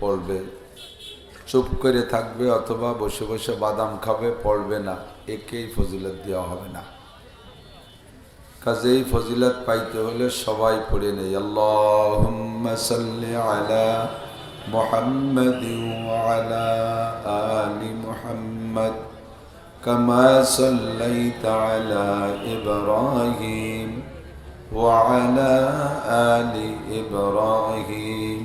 পড়বে চুপ করে থাকবে অথবা বসে বসে বাদাম খাবে পড়বে না একেই ফজিলত দেওয়া হবে না কাজেই ফজিলত পাইতে হলে সবাই পড়ে নেই আল্লাহুম্মা সাল্লি আলা মুহাম্মাদ ওয়ালা আলি মুহাম্মদ كما صليت على إبراهيم وعلى آل إبراهيم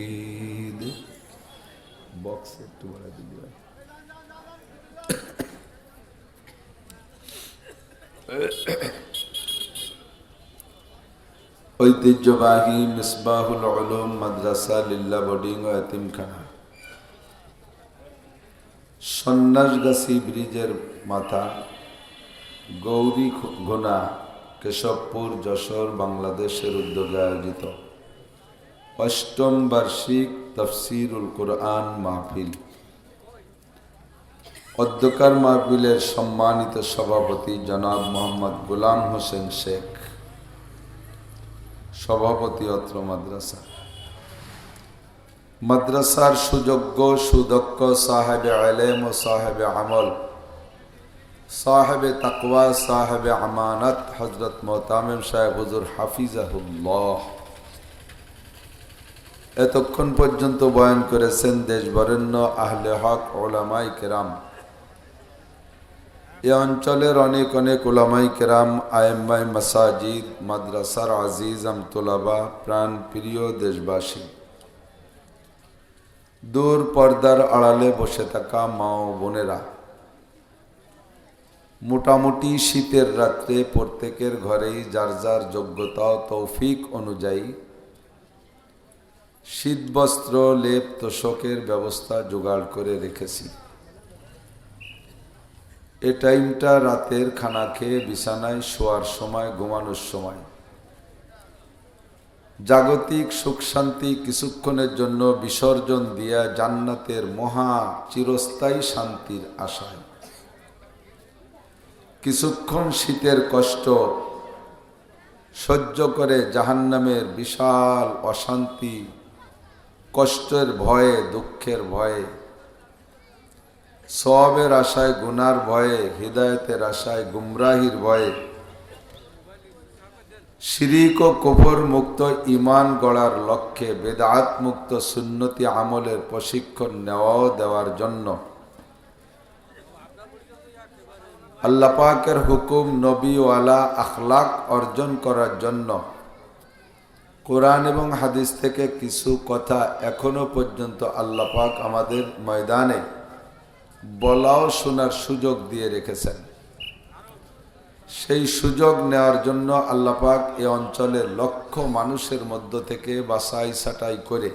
ঐতিহ্যবাহী মিসবাহুল আলম মাদ্রাসা লিল্লা বোর্ডিং ও এতিমখানা সন্ন্যাসগাছি ব্রিজের মাথা গৌরী ঘোনা কেশবপুর যশোর বাংলাদেশের উদ্যোগে আয়োজিত অষ্টম বার্ষিক তফসিরুল কোরআন মাহফিল। অধ্যকার মাহফিলের সম্মানিত সভাপতি জনাব মোহাম্মদ গোলাম হোসেন শেখ। সভাপতি অত্র মাদ্রাসা। মাদ্রাসার সুযোগ্য সুদক্ষ সাহেবে আলেম ও সাহেবে আমল। সাহেবে তাকওয়া, সাহেবে আমানত হজরত মোহতামিম সাহেব হুজুর হাফিজাহুল্লাহ। এতক্ষণ পর্যন্ত বয়ান করেছেন দেশ বরেণ্য আহলে হক ওলামাই কেরাম। এ অঞ্চলের অনেক অনেক ওলামাই কেরাম আয়েম্মাই মাসাজিদ, মাদ্রাসার আজিজ, আমতোলাবা, প্রাণ প্রিয় দেশবাসী। দূর পর্দার আড়ালে বসে থাকা মা ও বোনেরা। মোটামুটি শীতের রাত্রে প্রত্যেকের ঘরেই যার যার যোগ্যতা, তৌফিক অনুযায়ী শীতবস্ত্র, লেপ, তোষকের ব্যবস্থা জোগাড় করে রেখেছি। এ টাইমটা রাতের খানা খেয়ে বিছানায় শোয়ার সময়, ঘুমানোর সময়। জাগতিক সুখ শান্তি কিছুক্ষণের জন্য বিসর্জন দিয়া জান্নাতের মহা চিরস্থায়ী শান্তির আশায়। কিছুক্ষণ শীতের কষ্ট সহ্য করে জাহান্নামের বিশাল অশান্তি কষ্টের ভয়ে, দুঃখের ভয়ে সবের আশায়, গুনার ভয়ে, হৃদায়তের আশায়, গুমরাহির ভয়ে, শিরিক ও কফর মুক্ত ইমান গড়ার লক্ষ্যে বেদাত মুক্ত সুন্নতি আমলের প্রশিক্ষণ নেওয়াও দেওয়ার জন্য আল্লাহ পাকের হুকুম নবীওয়ালা আখলাক অর্জন করার জন্য কোরআন এবং হাদিস থেকে কিছু কথা এখনও পর্যন্ত আল্লাহ পাক আমাদের ময়দানে বলাও শোনার সুযোগ দিয়ে রেখেছেন। সেই সুযোগ নেওয়ার জন্য আল্লাপাক এ অঞ্চলের লক্ষ মানুষের মধ্য থেকে বাসাই সাটাই করে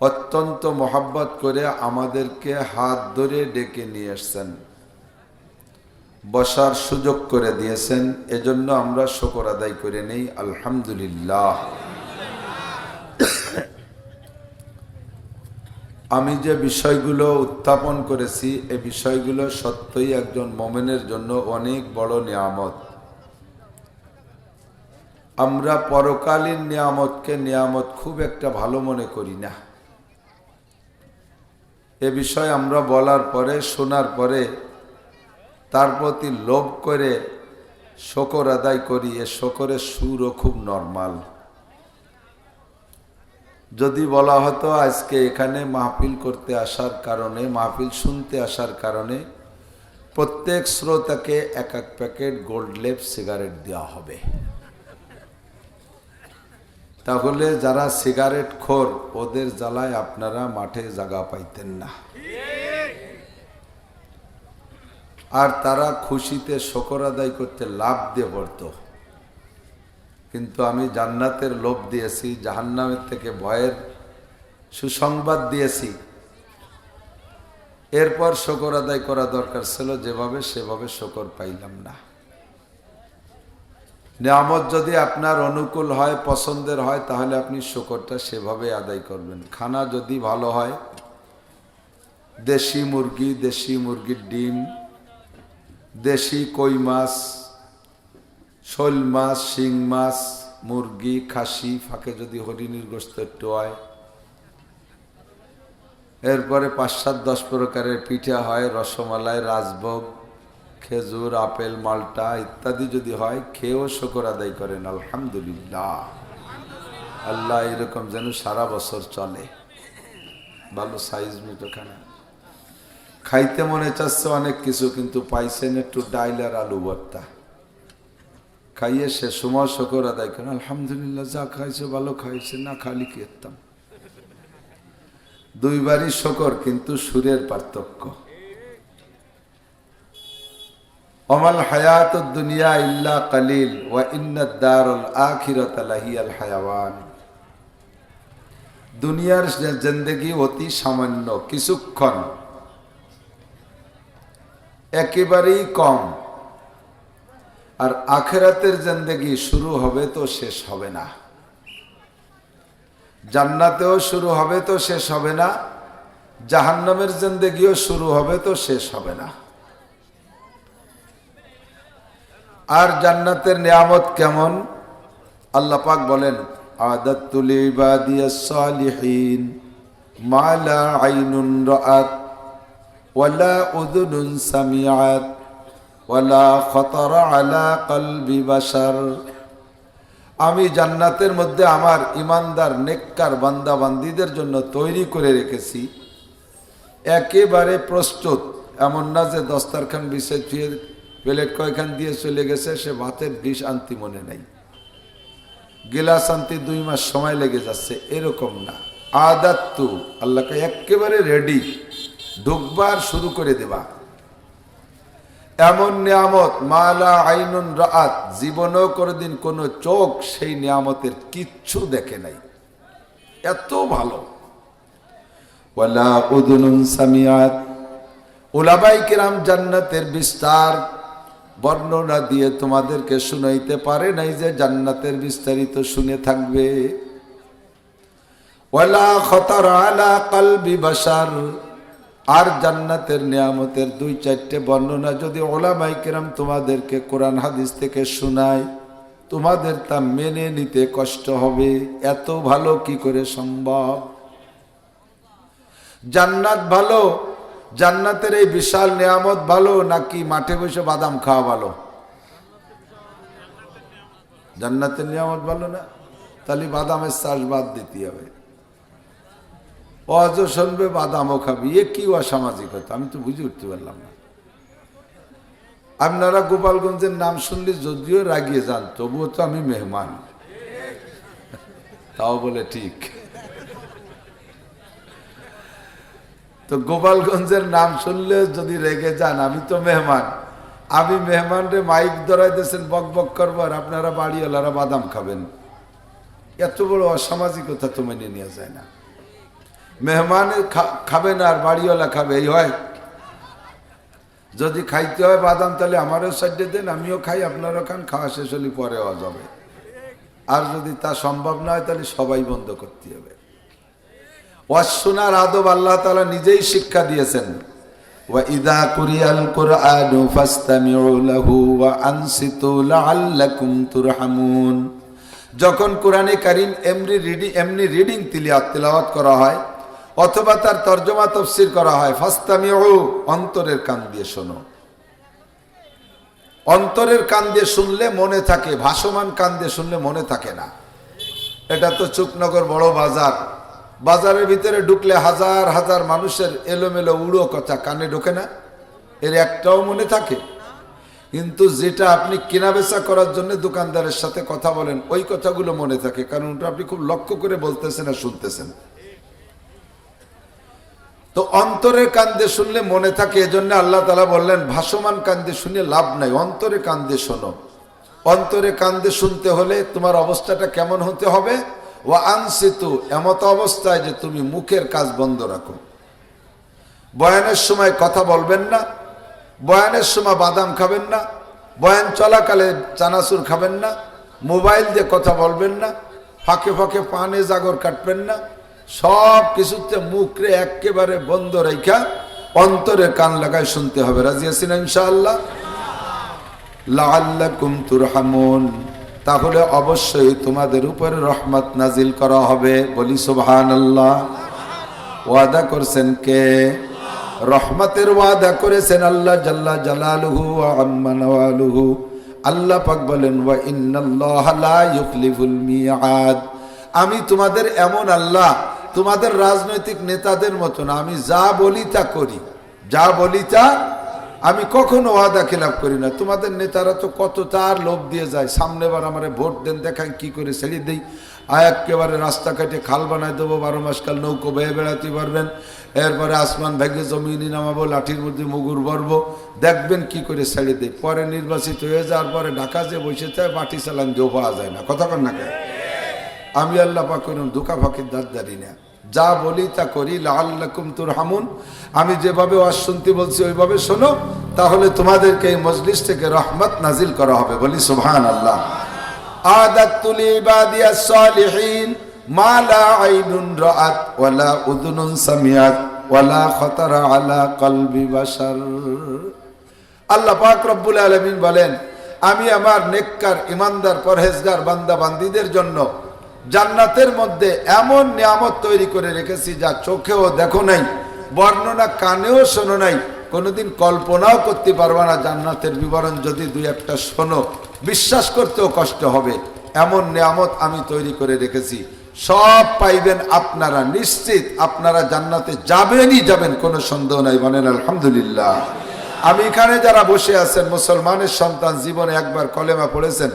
অত্যন্ত মহাব্বত করে আমাদেরকে হাত ধরে ডেকে নিয়ে এসছেন বসার সুযোগ করে দিয়েছেন, এজন্য আমরা শকর আদায় করে নেই, আলহামদুলিল্লাহ। আমি যে বিষয়গুলো উত্থাপন করেছি, এ বিষয়গুলো সত্যই একজন মোমেনের জন্য অনেক বড় নিয়ামত। আমরা পরকালীন নিয়ামতকে নিয়ামত খুব একটা ভালো মনে করি না। এ বিষয় আমরা বলার পরে, শোনার পরে তার প্রতি লোভ করে শকর আদায় করি, এ শকরের সুরও খুব নর্মাল। যদি বলা হতো আজকে এখানে মাহফিল করতে আসার কারণে, মাহফিল শুনতে আসার কারণে, প্রত্যেক শ্রোতাকে এক এক প্যাকেট গোল্ড লেপ সিগারেট দেওয়া হবে। তাহলে যারা সিগারেট খোর, ওদের জ্বালায় আপনারা মাঠে জাগা পাইতেন না। আর তারা খুশিতে শকর আদায় করতে লাভ দিয়ে পড়তো। কিন্তু আমি জান্নাতের লোভ দিয়েছি, জাহান্নামের থেকে ভয়ের সুসংবাদ দিয়েছি। এরপর শকর আদায় করা দরকার ছিল, যেভাবে সেভাবে শকর পাইলাম না। নিয়ামত যদি আপনার অনুকূল হয়, পছন্দের হয়, তাহলে আপনি শকরটা সেভাবে আদায় করবেন। খানা যদি ভালো হয়, দেশি মুরগি, দেশি মুরগির ডিম দেশি কই মাছ, শোল মাছ, শিং মাছ, মুরগি, খাসি ফাঁকে যদি হরিণীর গোস্ত একটু হয়। এরপরে পাঁচ সাত দশ প্রকারের পিঠা হয়, রসমালাই, রাজভোগ, খেজুর, আপেল, মালটা ইত্যাদি যদি হয়, খেয়েও শকর আদায় করেন, আলহামদুলিল্লাহ। আল্লাহ এরকম যেন সারা বছর চলে। ভালো সাইজ মিটো খানা খাইতে মনে চাচ্ছে অনেক কিছু, কিন্তু পাইছেন একটু ডাইল আর আলু ভর্তা। খাইয়ে সে সময় শকর আদায় করেন আলহামদুলিল্লাহ, যা খাইছে ভালো খাইছে, না খালি খেতাম দুইবারই শকর, কিন্তু সুরের পার্থক্য। অমাল হায়াত দুনিয়া ইল্লা কালিল, ওয়া ইন্নাদ দারুল আখিরাত লাহিয়াল হায়াওয়ান। দুনিয়ার জিন্দেগি অতি সামান্য, কিছুক্ষণ একেবারেই কম। আর আখেরাতের জিন্দেগি শুরু হবে তো শেষ হবে না। জান্নাতেও শুরু হবে তো শেষ হবে না। জাহান্নামের জিন্দেগিও শুরু হবে তো শেষ হবে না। আর জান্নাতের নিয়ামত কেমন? আল্লাহ পাক বলেন আদাতুল ইবাদিয়াস সালিহিন মালা আইনুন রাআত। ওয়ালা উযুনুন সামিআত ওয়ালা খতরা আলা কলবি বাশার আমি জান্নাতের মধ্যে আমার ইমানদার, নেককার বান্দা বান্দিদের জন্য তৈরি করে রেখেছি। একেবারে প্রস্তুত। এমন না যে দস্তারখান বিষয় ছুঁয়ে প্লেট কয়খান দিয়ে চলে গেছে, সে ভাতের ডিশ আনতি মনে নাই। গিলাস আনতে দুই মাস সময় লেগে যাচ্ছে, এরকম না। আদাত্তু আল্লাহকে একেবারে রেডি ঢুকবার শুরু করে দেবা। এমন নিয়ামত, মালা আইনুন রাত জীবনেও কোনোদিন কোনো চোখ সেই নিয়ামতের কিচ্ছু দেখে নাই। এত ভালো। ওয়ালা উলাবাই কিরাম জান্নাতের বিস্তার বর্ণনা দিয়ে তোমাদেরকে শুনাইতে পারে নাই যে জান্নাতের বিস্তারিত শুনে থাকবে। ওয়ালা খতর আলা কালবি বাসার আর জান্নাতের নিয়ামতের দুই চারটে বর্ণনা যদি ওলামাই কেরাম তোমাদেরকে কোরআন হাদিস থেকে শোনায়, তোমাদের তা মেনে নিতে কষ্ট হবে। এত ভালো কি করে সম্ভব? জান্নাত ভালো, জান্নাতের এই বিশাল নিয়ামত ভালো নাকি মাঠে বসে বাদাম খাওয়া ভালো? জান্নাতের নিয়ামত ভালো না? তাহলে বাদামের চাষ বাদ দিতে হবে। অজ শুনবে বাদামও খাবি। এ কি অসামাজিকতা? আমি তো বুঝে উঠতে পারলাম না। আপনারা গোপালগঞ্জের নাম শুনলে যদিও রাগিয়ে যান, তবুও তো আমি মেহমান। তাও বলে ঠিক। তো গোপালগঞ্জের নাম শুনলে যদি রেগে যান, আমি তো মেহমান। আমি মেহমান রে মাইক ধরাই দিয়েছেন, বক বক করবার আপনারা বাড়িওয়ালারা বাদাম খাবেন। এত বড় অসামাজিকতা তো মেনে নেওয়া যায় না। মেহমান খাবে না আর বাড়িওয়ালা খাবে এই হয় যদি খাইতে হয় বাদাম তাহলে আমারও সাইডে দেন আমিও খাই আপনারও খান খাওয়া শেষ হলে পরে হওয়া যাবে আর যদি তা সম্ভব না হয় তাহলে সবাই বন্ধ করতে হবে ওয়াসুনার আদব আল্লাহ তালা নিজেই শিক্ষা দিয়েছেন وإذا قرئ القرآن فاستمعوا له وأنصتوا لعلكم ترحمون যখন কোরআনে কারিম এমনি রিডিং এমনি রিডিং তিলিয়াত তিলাওয়াত করা হয় অথবা তার তর্জমা তফসির করা হয়। ফাস্তামিউ অন্তরের কান দিয়ে শোনো। অন্তরের কান দিয়ে শুনলে মনে থাকে, ভাসমান কান দিয়ে শুনলে মনে থাকে না। এটা তো চুকনগর বড় বাজার। বাজারের ভিতরে ঢুকলে হাজার হাজার মানুষের এলোমেলো উড়ো কথা কানে ঢোকে না। এর একটাও মনে থাকে। কিন্তু যেটা আপনি কেনা বেচা করার জন্য দোকানদারের সাথে কথা বলেন, ওই কথাগুলো মনে থাকে। কারণ ওটা আপনি খুব লক্ষ্য করে বলতেছেন আর শুনতেছেন। তো অন্তরের কান্দে শুনলে মনে থাকে, এজন্য আল্লাহ তালা বললেন, ভাসমান কান্দে শুনে লাভ নাই, অন্তরে কান্দে শোনো। অন্তরে কান্দে শুনতে হলে তোমার অবস্থাটা কেমন হতে হবে? ও আনসিতু, এমত অবস্থায় যে তুমি মুখের কাজ বন্ধ রাখো। বয়ানের সময় কথা বলবেন না, বয়ানের সময় বাদাম খাবেন না, বয়ান চলাকালে চানাচুর খাবেন না, মোবাইল দিয়ে কথা বলবেন না, ফাঁকে ফাঁকে পানে জাগর কাটবেন না সব কিছুতে মুখরে একেবারে বন্ধ রেখা অন্তরে কান লাগায় শুনতে হবে। রাজি আছেন ইনশাআল্লাহ? লাআল্লাকুম তুরহামুন। তাহলে অবশ্যই তোমাদের উপরে রহমত নাজিল করা হবে। বলি সুবহানাল্লাহ। ওয়াদা করছেন কে? রহমতের ওয়াদা করেছেন আল্লাহ জাল্লা জালালুহু ওয়া আম্মা আল্লাহ পাক বলেন, ওয়া ইন্নাল্লাহ লা ইউখলিফুল মিআদ আমি তোমাদের এমন আল্লাহ তোমাদের রাজনৈতিক নেতাদের মতো না আমি যা বলি তা করি। যা বলি তা আমি কখনো ওয়াদা খেলাপ করি না। তোমাদের নেতারা তো কত তার লোভ দিয়ে যায়। সামনে বার আমার ভোট দেন দেখান কি করে ছেড়ে দিই। আর একেবারে রাস্তা কাটে, খাল বানায় দেবো, বারো মাস কাল নৌকো বেয়ে বেড়াতে পারবেন। এরপরে আসমান ভেঙে জমিনি নামাবো, লাঠির মধ্যে মুগুর ভরবো। দেখবেন কি করে ছেড়ে দিই। পরে নির্বাচিত হয়ে যাওয়ার পরে ঢাকা যে বসে যায় বাটি চালান জো পাওয়া যায় না। কথা কন না কেন? আমি আল্লাহ পাক করুন দুকা ফাঁকির দাঁত দাঁড়ি না। যা বলি তা করি লাল্লাকুম তুর হামুন আমি যেভাবে ওয়াজ শুনতে বলছি, ওইভাবে শোনো। তাহলে তোমাদেরকে এই মজলিস থেকে রহমত নাজিল করা হবে। বলি সুবহান আল্লাহ আদাতুল ইবাদিয়াস সালিহিন, মা লা আইনুন রাআত ওয়ালা উযুনুন সামিআত ওয়ালা খাতারা আলা কলবি বাশার। আল্লাহ পাক রব্বুল আলামিন বলেন, আমি আমার নেককার, ইমানদার, পরহেজগার বান্দা বান্দীদের জন্য জান্নাতের মধ্যে এমন নিয়ামত তৈরি করে রেখেছি যা চোখেও দেখো নাই, বর্ণনা কানেও শোনো নাই, কোনোদিন কল্পনাও করতে পারবা না জান্নাতের বিবরণ যদি দুই একটা শোনো। বিশ্বাস করতেও কষ্ট হবে। এমন নিয়ামত আমি তৈরি করে রেখেছি। সব পাইবেন আপনারা, নিশ্চিত আপনারা জান্নাতে যাবেনই যাবেন, কোনো সন্দেহ নাই, বলেন আলহামদুলিল্লাহ। আমি এখানে যারা বসে আছেন, মুসলমানের সন্তান জীবনে একবার কলেমা পড়েছেন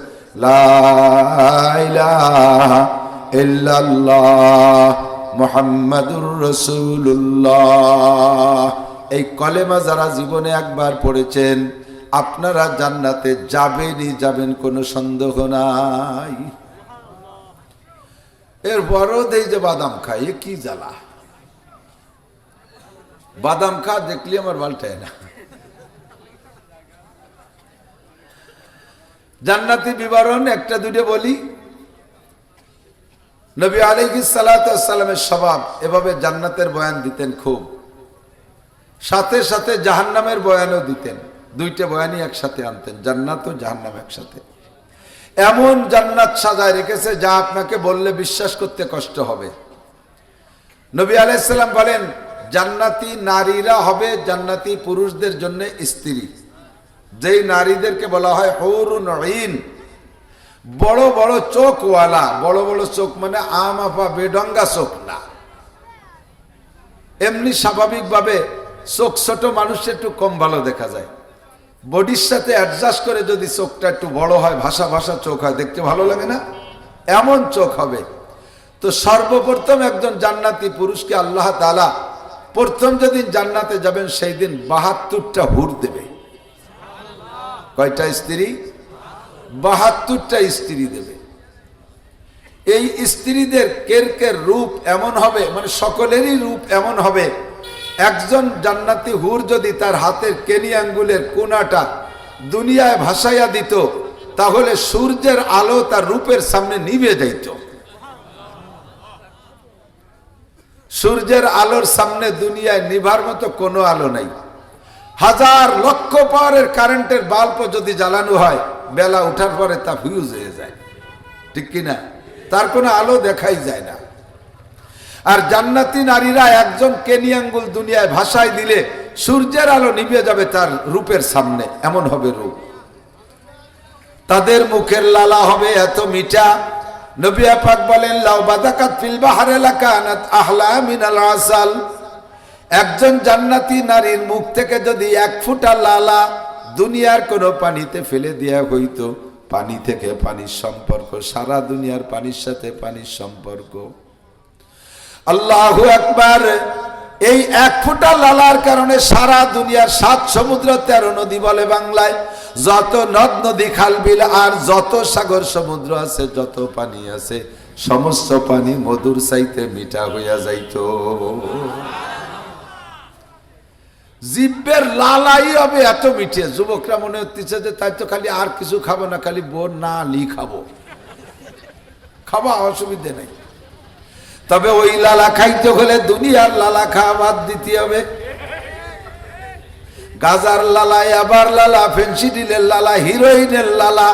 মুহাম্মাদুর রাসূলুল্লাহ। এই কলেমা যারা জীবনে একবার পড়েছেন, আপনারা জান্নাতে যাবেনই যাবেন, কোনো সন্দেহ নাই। এর বড় দেই যে বাদাম খাই এ কি জ্বালা? বাদাম খা, দেখলি আমার বালটায় না। জান্নাতি বিবরণ, একটা দুটো বলি। নবী আলহি সালামের স্বভাব, এভাবে জান্নাতের বয়ান দিতেন খুব। সাথে সাথে জাহান্নামের বয়ানও দিতেন। দুইটা বয়ানই একসাথে আনতেন, জান্নাত ও জাহান্নাম একসাথে। এমন জান্নাত সাজায় রেখেছে, যা আপনাকে বললে বিশ্বাস করতে কষ্ট হবে। নবী আলাইসাল্লাম বলেন, জান্নাতি নারীরা হবে জান্নাতি পুরুষদের জন্য স্ত্রী। যেই নারীদেরকে বলা হয় হৌরুন বড় বড় চোখওয়ালা, বড় বড় চোখ মানে আম, আফা, বেডঙ্গা চোখ না। এমনি স্বাভাবিকভাবে চোখ ছোট মানুষের একটু কম ভালো দেখা যায়। বডির সাথে অ্যাডজাস্ট করে যদি চোখটা একটু বড় হয়, ভাষা ভাষা চোখ হয়, দেখতে ভালো লাগে না? এমন চোখ হবে। তো সর্বপ্রথম একজন জান্নাতি পুরুষকে আল্লাহ তালা প্রথম যেদিন জান্নাতে যাবেন সেই দিন বাহাত্তরটা হুর দেবে। কয়টা স্ত্রী? বাহাত্তরটা স্ত্রী দেবে। এই স্ত্রীদের কের কের রূপ এমন হবে? মানে সকলেরই রূপ এমন হবে। একজন জান্নাতি হুর যদি তার হাতের কেনি আঙ্গুলের কোনাটা দুনিয়ায় ভাসাইয়া দিত, তাহলে সূর্যের আলো তার রূপের সামনে নিভে যাইত। সূর্যের আলোর সামনে দুনিয়ায় নিভার মতো কোনো আলো নাই। হাজার লক্ষ পাওয়ারের কারেন্টের বাল্ব যদি জ্বালানো হয়, বেলা ওঠার পরে তা ফিউজ হয়ে যায়। ঠিক কিনা? তার কোনো আলো দেখাই যায় না। আর জান্নাতি নারীরা একজন কেনিয়াঙ্গুল দুনিয়ায় ভাষায় দিলে সূর্যের আলো নিভে যাবে তার রূপের সামনে। এমন হবে রূপ। তাদের মুখের লালা হবে এত মিঠা। নবিয়া পাক বলেন, লাউ বাদাকাত ফিল বাহারে লাকানাত আহলা মিনাল আসাল। একজন জান্নাতি নারীর মুখ থেকে যদি এক ফুটা লালা দুনিয়ার কোনো পানিতে ফেলে দেয়া হইতো, পানি থেকে পানির সম্পর্ক, সারা দুনিয়ার পানির সাথে পানির সম্পর্ক। আল্লাহ একবার এই এক ফুটা লালার কারণে সারা দুনিয়ার সাত সমুদ্র, তেরো নদী বলে বাংলায়, যত নদ, নদী, খাল, বিল, আর যত সাগর সমুদ্র আছে, যত পানি আছে, সমস্ত পানি মধুর চাইতে মিঠা হইয়া যাইত। জিব্বের লালাই হবে, এত মিঠে। যুবকরা মনে হচ্ছে যে তাই তো খালি আর কিছু খাব না, খালি বোর না লি খাব খাওয়া অসুবিধে নেই। তবে ওই লালা খাইতে হলে দুনিয়ার লালা খাওয়া বাদ দিতে হবে। গাজার লালা আবার লালা, ফেন্সিডিলের লালা, হিরোইনের লালা,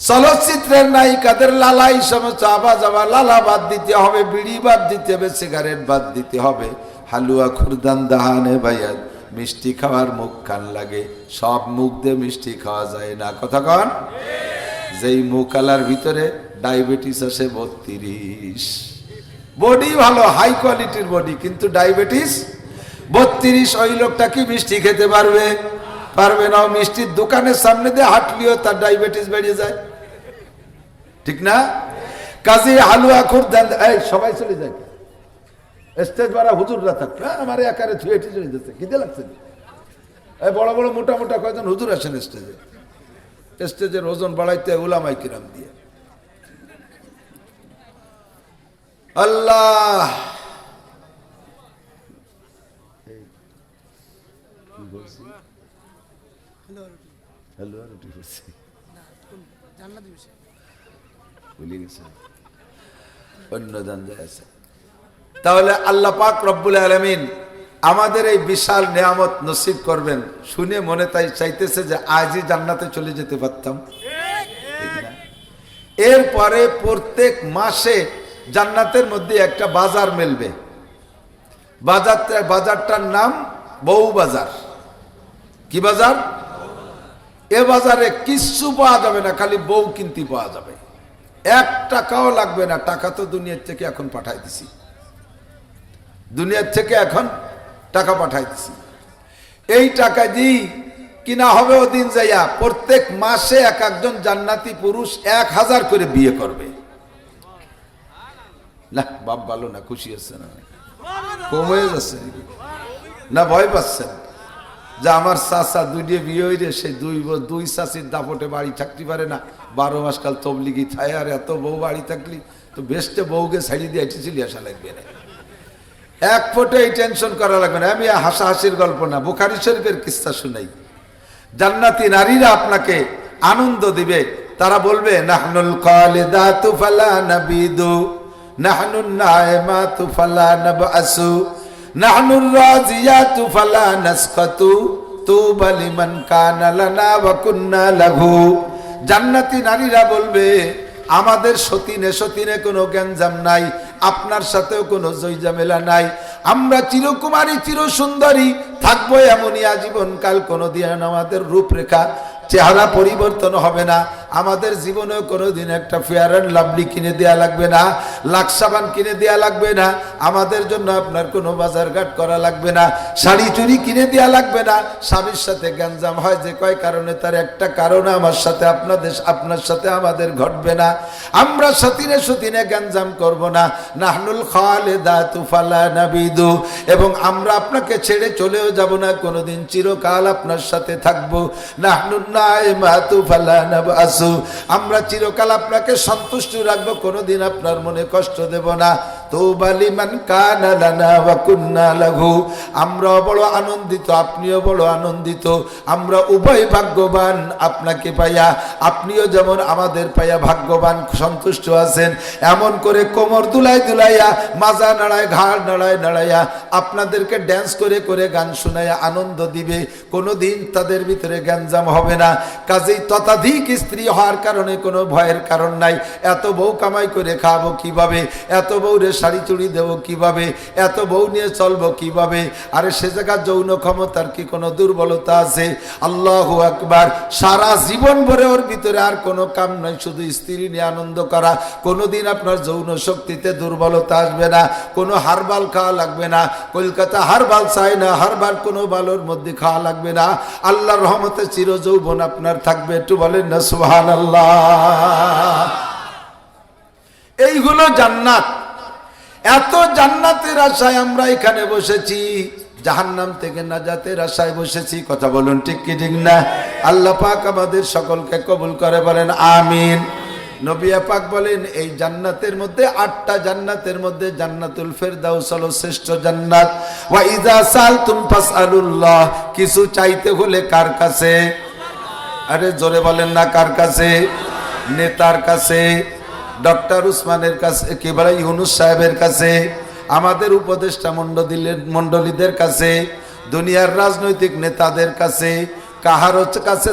চলচ্চিত্রের নায়িকাদের লালা, এই সমস্ত আবার লালা বাদ দিতে হবে, বিড়ি বাদ দিতে হবে, সিগারেট বাদ দিতে হবে। হালুয়া খুরদান দাহানে ভাইয়া, মিষ্টি খাওয়ার মুখ কান লাগে। সব মুখ দিয়ে মিষ্টি খাওয়া যায় না। কথা কন? যেই মুখালার ভিতরে ডায়াবেটিস আছে বত্রিশ। বডি ভালো, হাই কোয়ালিটির বডি, কিন্তু ডায়াবেটিস? বত্রিশ, ওই লোকটা কি মিষ্টি খেতে পারবে? পারবে না মিষ্টির দোকানের সামনে দিয়ে হাঁটলিও তার ডায়াবেটিস বেড়ে যায়। ঠিক না? কাজে হালুয়া এই সবাই চলে যায় স্টেজ বাড়া হুজুররা থাকতো হ্যাঁ, আমার একারে ছুঁয়ে চলে যাচ্ছে খিদে লাগছে এই বড় বড় মোটা মোটা কয়েকজন হুজুর আসেন স্টেজে। স্টেজের ওজন বাড়াইতে উলামাই কিরাম দিয়ে। আল্লাহ! হ্যালো অন্য দান আছে। তাহলে আল্লাহ পাক রব্বুল আলমিন আমাদের এই বিশাল নিয়ামত নসিব করবেন। শুনে মনে তাই চাইতেছে যে আজই জান্নাতে চলে যেতে পারতাম? এরপরে প্রত্যেক মাসে জান্নাতের মধ্যে একটা বাজার মেলবে। বাজারটা বাজারটার নাম বউ বাজার। কি বাজার? এ বাজারে কিচ্ছু পাওয়া যাবে না, খালি বউ কিনতে পাওয়া যাবে। এক টাকাও লাগবে না, টাকা তো দুনিয়ার থেকে এখন পাঠাই দিছি। দুনিয়ার থেকে এখন টাকা পাঠাই দিছি এই টাকা দিই, কিনা হবে ওদিন যাইয়া প্রত্যেক মাসে এক একজন জান্নাতি পুরুষ এক হাজার করে বিয়ে করবে। না, বাপ ভালো না, খুশি হচ্ছে না? কম হয়ে যাচ্ছে। না, ভয় পাচ্ছেন? যে আমার চাচা দুইটে বিয়ে হইলে সেই দুই দুই চাষির দাপটে বাড়ি থাকতে পারে না। বারো মাস কাল তবলিগি থায়, আর এত বউ বাড়ি থাকলি, তো বেস্টে বউকে ছাড়িয়ে দিয়ে এটি আসা লাগবে না। এক ফোটে এই টেনশন করা লাগবে না। আমি হাসাহাসির গল্প না, বুখারি শরীফের কিস্সা শুনাই। জান্নাতি নারীরা আপনাকে আনন্দ দিবে। তারা বলবে, নাহনুল খালিদাতু ফালা নাবিদু, নাহনুন নাইমাতু ফালা নাবআসু, নাহনুর রাজিয়াতু ফালা নাসকাতু তুবা লিমান কানা লানা ওয়া কুন্না লাহু। জান্নাতি নারীরা বলবে, আমাদের সতীনে সতীনে কোনো গ্যাঞ্জাম নাই আপনার সাথেও কোনো জয়জামেলা নাই। আমরা চিরকুমারী চির সুন্দরী থাকব এমনই আজীবনকাল। কোনো দিন আমাদের রূপরেখা, চেহারা পরিবর্তন হবে না। আমাদের জীবনেও কোনোদিন একটা ফেয়ার অ্যান্ড লাভলি কিনে দেওয়া লাগবে না লাক্সাবান কিনে দেওয়া লাগবে না, আমাদের জন্য আপনার কোনো বাজার ঘাট করা লাগবে না, শাড়ি চুরি কিনে দেওয়া লাগবে না, স্বামীর সাথে গ্যাঞ্জাম হয় যে কয় কারণে তার একটা কারণে আমার সাথে আপনাদের আপনার সাথে আমাদের ঘটবে না, আমরা সতীনে সতীনে গ্যাঞ্জাম করব না, নাহনুল খালেদা তুফালা নাবিদু, এবং আমরা আপনাকে ছেড়ে চলেও যাব না, কোনোদিন চিরকাল আপনার সাথে থাকব, নাহনুল নাইমা তুফালা নাবাসু আমরা চিরকাল আপনাকে সন্তুষ্ট রাখব কোনোদিন আপনার মনে কষ্ট দেব না। আমরাও বড় আনন্দিত, আপনিও বড় আনন্দিত। আমরা উভয় ভাগ্যবান আপনাকে পাইয়া, আপনিও যেমন আমাদের পাইয়া ভাগ্যবান, সন্তুষ্ট আছেন, এমন করে কোমর দুলাই দুলাইয়া, মাজা নাড়ায়, ঘাড় নাড়ায় নাড়াইয়া, আপনাদেরকে ড্যান্স করে করে গান শোনাইয়া আনন্দ দিবে। কোনোদিন তাদের ভিতরে গ্যাঞ্জাম হবে না। কাজেই ততাধিক স্ত্রী হওয়ার কারণে কোনো ভয়ের কারণ নাই। এত বউ কামাই করে খাব কীভাবে? এত বউরে শাড়ি চুড়ি দেবো কীভাবে? এত বউ নিয়ে চলবো কীভাবে? আরে সে জায়গার যৌন ক্ষমতার কি কোনো দুর্বলতা আছে? আল্লাহ আকবার, সারা জীবন ভরে ওর ভিতরে আর কোনো কাম নয় শুধু স্ত্রী নিয়ে আনন্দ করা। কোনোদিন আপনার যৌন শক্তিতে দুর্বলতা আসবে না, কোনো হারবাল খাওয়া লাগবে না, কলকাতা হারবাল চাই না, হারবাল কোনো বালোর মধ্যে খাওয়া লাগবে না। আল্লাহর রহমতে চির যৌবন আপনার থাকবে, একটু বলেন না সুহান আল্লাহ এই হলো জান্নাত। এত জান্নাতের আশায় আমরা এখানে বসেছি, জাহান্নাম থেকে না নাজাতের আশায় বসেছি, কথা বলুন ঠিক কি ঠিক না? আল্লাহ পাক আমাদের সকলকে কবুল করে বলেন, আমিন। নবী পাক বলেন, এই জান্নাতের মধ্যে আটটা জান্নাতের মধ্যে জান্নাতুল ফেরদাউস হলো শ্রেষ্ঠ জান্নাত। ওয়া ইযা সালতুম ফাসআলুল্লাহ, কিছু চাইতে হলে কার কাছে? আরে জোরে বলেন না কার কাছে? নেতার কাছে। ডক্টর উসমানের কাছে কি বলে ইউনুস সাহেবের কাছে, আমাদের উপদেষ্টা মন্ডলীদের মন্ডলীদের কাছে, দুনিয়ার রাজনৈতিক নেতাদের কাছে কাহারও কাছে